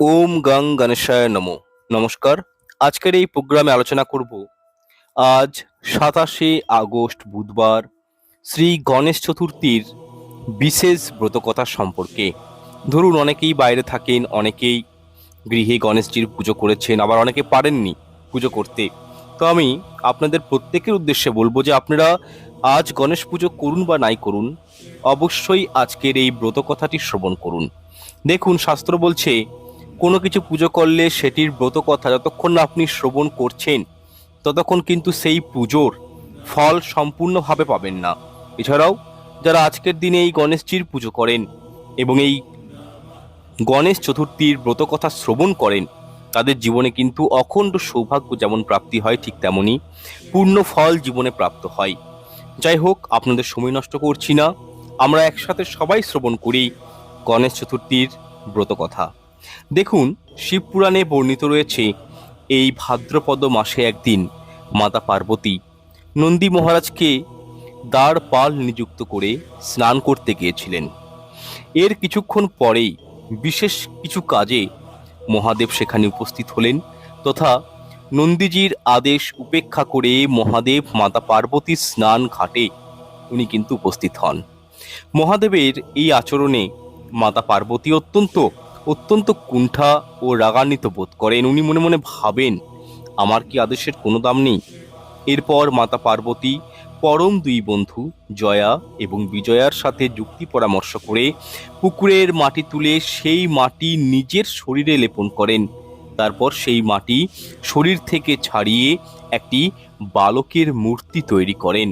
ওম গাং গণেশায় নমো। নমস্কার, আজকের এই প্রোগ্রামে আলোচনা করব আজ সাতাশে আগস্ট বুধবার শ্রী গণেশ চতুর্থীর বিশেষ ব্রতকথা সম্পর্কে। ধরুন, অনেকেই বাইরে থাকেন, অনেকেই গৃহে গণেশজির পুজো করেছেন, আবার অনেকে পারেননি পুজো করতে। তো আমি আপনাদের প্রত্যেকের উদ্দেশ্যে বলব যে আপনারা আজ গণেশ পুজো করুন বা নাই করুন, অবশ্যই আজকের এই ব্রতকথাটি শ্রবণ করুন। দেখুন, শাস্ত্র বলছে কোনো কিছু পুজো করলে সেটির ব্রত কথা যতক্ষণ না আপনি শ্রবণ করছেন, ততক্ষণ কিন্তু সেই পুজোর ফল সম্পূর্ণভাবে পাবেন না। এছাড়াও, যারা আজকের দিনে এই গণেশজির পুজো করেন এবং এই গণেশ চতুর্থীর ব্রত কথা শ্রবণ করেন, তাদের জীবনে কিন্তু অখণ্ড সৌভাগ্য যেমন প্রাপ্তি হয় ঠিক তেমনই পূর্ণ ফল জীবনে প্রাপ্ত হয়। যাই হোক, আপনাদের সময় নষ্ট করছি না। আমরা একসাথে সবাই শ্রবণ করি গণেশ চতুর্থীর ব্রত কথা। দেখুন শিবপুরাণে বর্ণিত রয়েছে, এই ভাদ্রপদ মাসে একদিন মাতা পার্বতী নন্দী মহারাজকে দ্বার পাল নিযুক্ত করে স্নান করতে গিয়েছিলেন। এর কিছুক্ষণ পরেই বিশেষ কিছু কাজে মহাদেব সেখানে উপস্থিত হলেন তথা নন্দীজির আদেশ উপেক্ষা করে মহাদেব মাতা পার্বতীর স্নান ঘাটে উনি কিন্তু উপস্থিত হন। মহাদেবের এই আচরণে মাতা পার্বতী অত্যন্ত অত্যন্ত কুণ্ঠা ও রাগান্বিত বোধ করেন। উনি মনে মনে ভাবেন, আমার কি আদেশের কোনো দাম নেই? এরপর মাতা পার্বতী, পরম দুই বন্ধু, জয়া এবং বিজয়ার সাথে যুক্তি পরামর্শ করে পুকুরের মাটি তুলে সেই মাটি নিজের শরীরে লেপন করেন। তারপর সেই মাটি শরীর থেকে ছাড়িয়ে একটি বালকের মূর্তি তৈরি করেন।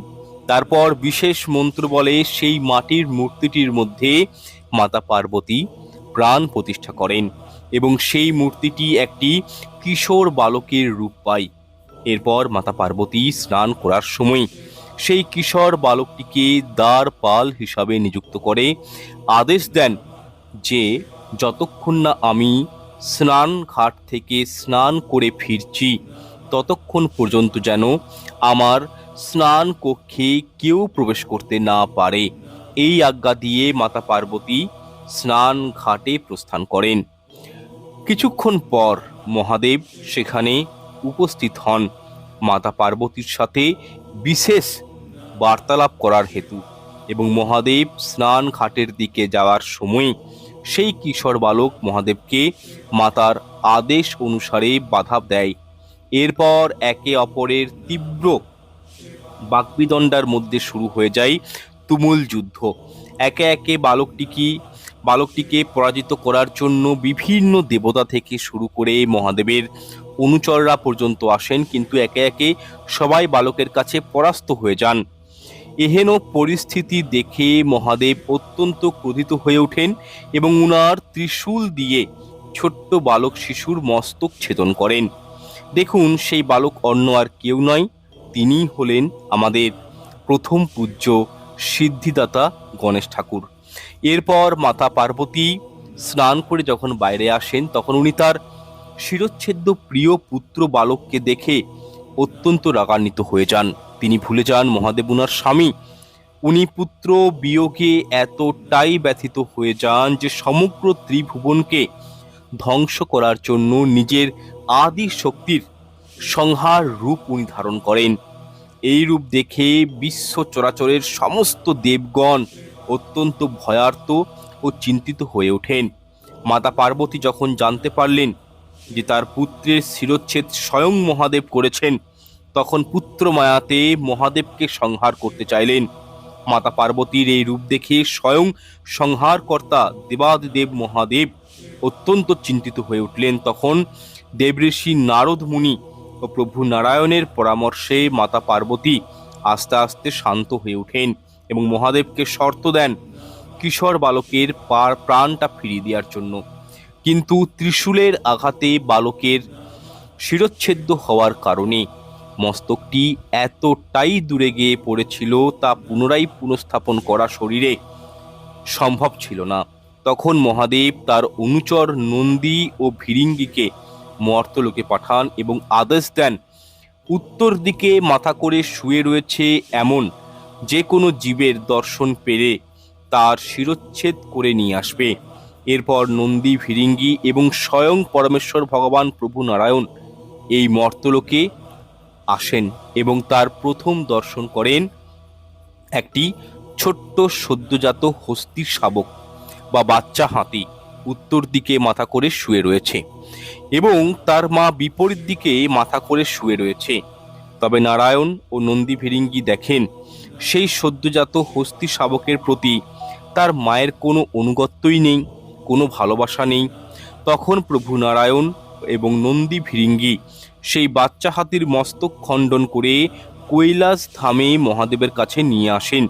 তারপর বিশেষ মন্ত্র বলে সেই মাটির মূর্তিটির মধ্যে মাতা পার্বতী প্রাণ প্রতিষ্ঠা করেন এবং সেই মূর্তিটি একটি কিশোর বালকের রূপ পায়। এরপর মাতা পার্বতী স্নান করার সময় সেই কিশোর বালকটিকে দ্বার পাল হিসাবে নিযুক্ত করে আদেশ দেন যে, যতক্ষণ না আমি স্নান ঘাট থেকে স্নান করে ফিরছি, ততক্ষণ পর্যন্ত যেন আমার স্নান কক্ষে কেউ প্রবেশ করতে না পারে। এই আজ্ঞা দিয়ে মাতা পার্বতী স্নান ঘাটে প্রস্থান করেন। কিছুক্ষণ পর মহাদেব সেখানে উপস্থিত হন। মাতা পার্বতীর সাথে বিশেষ বার্তালাপ করার হেতু এবং মহাদেব স্নান ঘাটের দিকে যাওয়ার সময় সেই কিশোর বালক মহাদেবকে মাতার আদেশ অনুসারে বাধা দেয়। এরপর একে অপরের তীব্র বাকবিদণ্ডার মধ্যে শুরু হয়ে যায় তুমুল যুদ্ধ। একে একে বালকটিকে বালকটিকে পরাজিত করার জন্য বিভিন্ন দেবতা থেকে শুরু করে মহাদেবের অনুচররা পর্যন্ত আসেন, কিন্তু একে একে সবাই বালকের কাছে পরাস্ত হয়ে যান। এহেন পরিস্থিতি দেখে মহাদেব অত্যন্ত ক্রোধিত হয়ে ওঠেন এবং উনার ত্রিশূল দিয়ে ছোট্ট বালক শিশুর মস্তক ছেদন করেন। দেখুন, সেই বালক অন্য আর কেউ নয় তিনি হলেন আমাদের প্রথম পূজ্য সিদ্ধিদাতা গণেশ ঠাকুর। এরপর মাতা পার্বতী স্নান করে যখন বাইরে আসেন, তখন উনি তার শিরচ্ছেদ্য প্রিয় পুত্র বালককে দেখে অত্যন্ত রাগান্বিত হয়ে যান। তিনি ভুলে যান মহাদেব উনার স্বামী। উনি পুত্র বিয়োগে এতটাই ব্যথিত হয়ে যান যে সমগ্র ত্রিভুবনকে ধ্বংস করার জন্য নিজের আদি শক্তির সংহার রূপ উনি ধারণ করেন। এই রূপ দেখে বিশ্ব চরাচরের সমস্ত দেবগণ অত্যন্ত ভয়ার্ত ও চিন্তিত হয়ে ওঠেন। মাতা পার্বতী যখন জানতে পারলেন যে তার পুত্রের শিরচ্ছেদ স্বয়ং মহাদেব করেছেন, তখন পুত্র মায়াতে মহাদেবকে সংহার করতে চাইলেন। মাতা পার্বতীর এই রূপ দেখে স্বয়ং সংহারকর্তা দেবাদিদেব মহাদেব অত্যন্ত চিন্তিত হয়ে উঠলেন। তখন দেবঋষি নারদ মুনি ও প্রভু নারায়ণের পরামর্শে মাতা পার্বতী আস্তে আস্তে শান্ত হয়ে ওঠেন। এবং মহাদেবকে শর্ত দেন কিশোর বালকের পার প্রাণটা ফিরিয়ে দেওয়ার জন্য। কিন্তু ত্রিশূলের আঘাতে বালকের শিরচ্ছেদ্য হওয়ার কারণে মস্তকটি এতটাই দূরে গিয়ে পড়েছিল তা পুনরায় পুনঃস্থাপন করা শরীরে সম্ভব ছিল না। তখন মহাদেব তার অনুচর নন্দী ও ভিরিঙ্গিকে মর্তলোকে পাঠান এবং আদেশ দেন, উত্তর দিকে মাথা করে শুয়ে রয়েছে এমন যে কোনো জীবের দর্শন পেরে তার শিরচ্ছেদ করে নিয়ে আসবে। এরপর নন্দী, ভিরিঙ্গি এবং স্বয়ং পরমেশ্বর ভগবান প্রভু নারায়ণ এই মর্তলোকে আসেন এবং তার প্রথম দর্শন করেন একটি ছোট্ট সদ্যজাত হস্তির শাবক বা বাচ্চা হাতি উত্তর দিকে মাথা করে শুয়ে রয়েছে এবং তার মা বিপরীত দিকে মাথা করে শুয়ে রয়েছে। তবে নারায়ণ ও নন্দী ফিরিঙ্গি দেখেন, সেই সদ্যজাত হস্তি শাবকের প্রতি তার মায়ের কোনো অনুগত্যই নেই, কোনো ভালোবাসা নেই। তখন প্রভু নারায়ণ এবং নন্দী ফিরিঙ্গি সেই বাচ্চা হাতির মস্তক খণ্ডন করে কৈলাস ধামে মহাদেবের কাছে নিয়ে আসেন।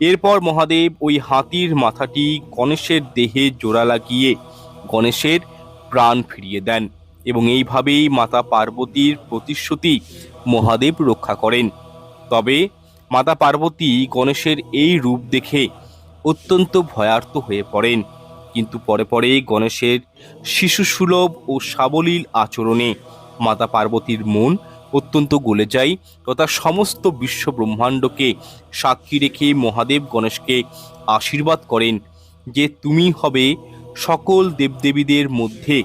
এরপর মহাদেব ওই হাতির মাথাটি গণেশের দেহে জোড়া লাগিয়ে গণেশের প্রাণ ফিরিয়ে দেন এবং এইভাবেই মাতা পার্বতীর প্রতিশ্রুতি মহাদেব রক্ষা করেন। তবে মাতা পার্বতী গণেশের এই রূপ দেখে অত্যন্ত ভয়ার্ত হয়ে পড়েন। কিন্তু পরে পরে গণেশের শিশুসুলভ ও সাবলীল আচরণে মাতা পার্বতীর মন অত্যন্ত গলে যায় তথা সমস্ত বিশ্ব ব্রহ্মাণ্ডকে সাক্ষী রেখে মহাদেব গণেশকে আশীর্বাদ করেন যে তুমি হবে সকল দেবদেবীদের মধ্যে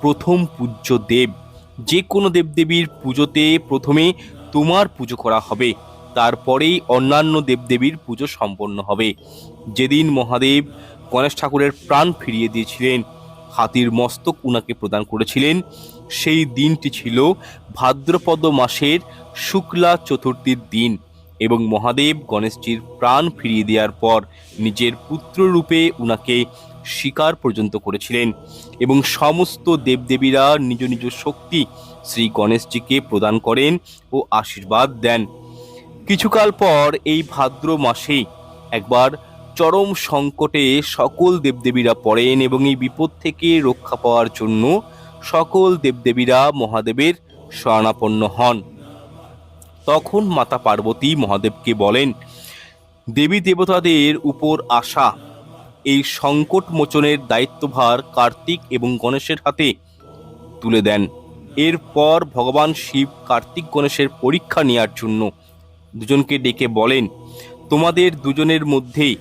প্রথম পূজ্য দেব। যে কোনো দেবদেবীর পুজোতে প্রথমে তোমার পুজো করা হবে, তারপরেই অন্যান্য দেবদেবীর পুজো সম্পন্ন হবে। যেদিন মহাদেব গণেশ ঠাকুরের প্রাণ ফিরিয়ে দিয়েছিলেন, হাতির মস্তক উনাকে প্রদান করেছিলেন, সেই দিনটি ছিল ভাদ্রপদ মাসের শুক্লা চতুর্থীর দিন এবং মহাদেব গণেশজির প্রাণ ফিরিয়ে দেওয়ার পর নিজের পুত্ররূপে উনাকে স্বীকার পর্যন্ত করেছিলেন এবং সমস্ত দেবদেবীরা নিজ নিজ শক্তি শ্রী গণেশজিকে প্রদান করেন ও আশীর্বাদ দেন। কিছুকাল পর এই ভাদ্র মাসে একবার চরম সংকটে সকল দেবদেবীরা পড়েন এবং এই বিপদ থেকে রক্ষা পাওয়ার জন্য সকল দেবদেবীরা মহাদেবের শরণাপন্ন হন। তখন মাতা পার্বতী মহাদেবকে বলেন, দেবী দেবতাদের উপর আসা এই সংকট মোচনের দায়িত্বভার কার্তিক এবং গণেশের হাতে তুলে দেন। এরপর ভগবান শিব কার্তিক গণেশের পরীক্ষা নেওয়ার জন্য দুজনকে ডেকে বলেন, তোমাদের দুজনের মধ্যে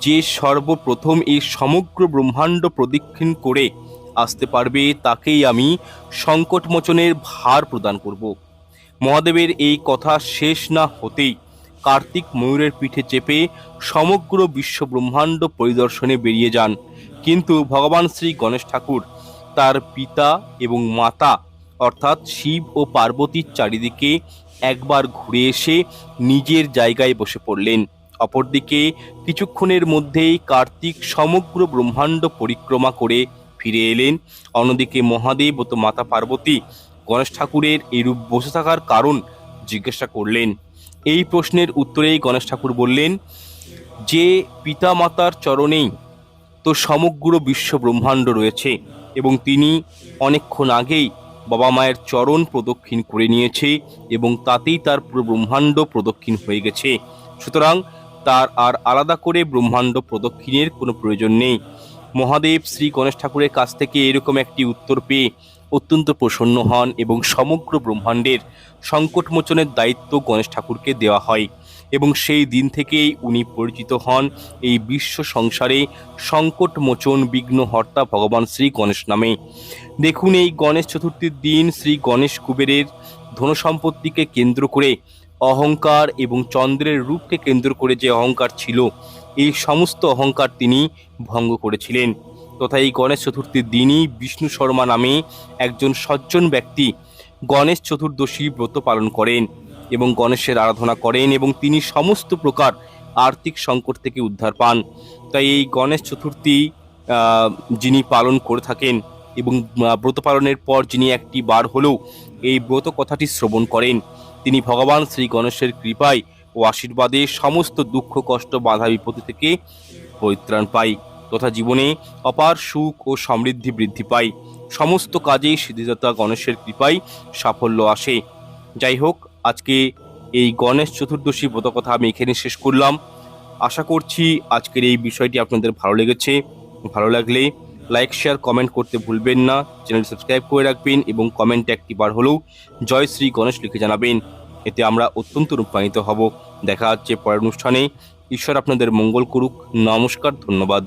যে সর্বপ্রথম এই সমগ্র ব্রহ্মাণ্ড প্রদক্ষিণ করে আসতে পারবে, তাকেই আমি সংকটমোচনের ভার প্রদান করব। মহাদেবের এই কথা শেষ না হতেই কার্তিক ময়ূরের পিঠে চেপে সমগ্র বিশ্ব ব্রহ্মাণ্ড পরিদর্শনে বেরিয়ে যান। কিন্তু ভগবান শ্রী গণেশ ঠাকুর তার পিতা এবং মাতা, অর্থাৎ শিব ও পার্বতীর চারিদিকে একবার ঘুরে এসে নিজের জায়গায় বসে পড়লেন। অপরদিকে কিছুক্ষণের মধ্যেই কার্তিক সমগ্র ব্রহ্মাণ্ড পরিক্রমা করে ফিরে এলেন। অন্যদিকে মহাদেব ও তো মাতা পার্বতী গণেশ ঠাকুরের এরূপ বসে থাকার কারণ জিজ্ঞাসা করলেন। এই প্রশ্নের উত্তরেই গণেশ ঠাকুর বললেন, যে পিতা মাতার চরণেই তো সমগ্র বিশ্ব ব্রহ্মাণ্ড রয়েছে এবং তিনি অনেকক্ষণ আগেই বাবা মায়ের চরণ প্রদক্ষিণ করে নিয়েছে এবং তাতেই তার পুরো ব্রহ্মাণ্ড প্রদক্ষিণ হয়ে গেছে। সুতরাং তার আর আলাদা করে ব্রহ্মাণ্ড প্রদক্ষিণের কোনো প্রয়োজন নেই। মহাদেব শ্রী গণেশ ঠাকুরের কাছ থেকে এরকম একটি উত্তর পেয়ে অত্যন্ত প্রসন্ন হন এবং সমগ্র ব্রহ্মাণ্ডের সংকটমোচনের দায়িত্ব গণেশ ঠাকুরকে দেওয়া হয় এবং সেই দিন থেকেই উনি পরিচিত হন এই বিশ্ব সংসারে সংকটমোচন বিঘ্নহর্তা ভগবান শ্রী গণেশ নামে। দেখুন এই গণেশ চতুর্থীর দিন শ্রী গণেশ কুবেরের ধনসম্পত্তিকে কেন্দ্র করে, অহংকার এবং চন্দ্রের রূপকে কেন্দ্র করে যে অহংকার ছিল, এই সমস্ত অহংকার তিনি ভঙ্গ করেছিলেন। তথা এই গণেশ চতুর্থীর দিনই বিষ্ণু শর্মা নামে একজন সজ্জন ব্যক্তি গণেশ চতুর্দশী ব্রত পালন করেন এবং গণেশের আরাধনা করেন এবং তিনি সমস্ত প্রকার আর্থিক সংকট থেকে উদ্ধার পান। তাই এই গণেশ চতুর্থী যিনি পালন করে থাকেন এবং ব্রত পালনের পর যিনি একটি বার হলেও এই ব্রত কথাটি শ্রবণ করেন, তিনি ভগবান শ্রী গণেশের কৃপায় ও আশীর্বাদে সমস্ত দুঃখ, কষ্ট, বাধা, বিপত্তি থেকে পরিত্রাণ পাই তথা জীবনে অপার সুখ ও সমৃদ্ধি বৃদ্ধি পায় সমস্ত কাজেই সিদ্ধিদাতা গণেশের কৃপায় সাফল্য আসে। যাই হোক, আজকে এই গণেশ চতুর্দশী কথা আমি এখানে শেষ করলাম। আশা করছি আজকের এই বিষয়টি আপনাদের ভালো লেগেছে। ভালো লাগলে লাইক, শেয়ার, কমেন্ট করতে ভুলবেন না। চ্যানেল সাবস্ক্রাইব করে রাখবেন এবং কমেন্টে একটি বার হলেও জয় শ্রী গণেশ লিখে জানাবেন। এতে আমরা অত্যন্ত রূপায়িত হব। দেখা হচ্ছে পরের অনুষ্ঠানে। ঈশ্বর আপনাদের মঙ্গল করুক। নমস্কার, ধন্যবাদ।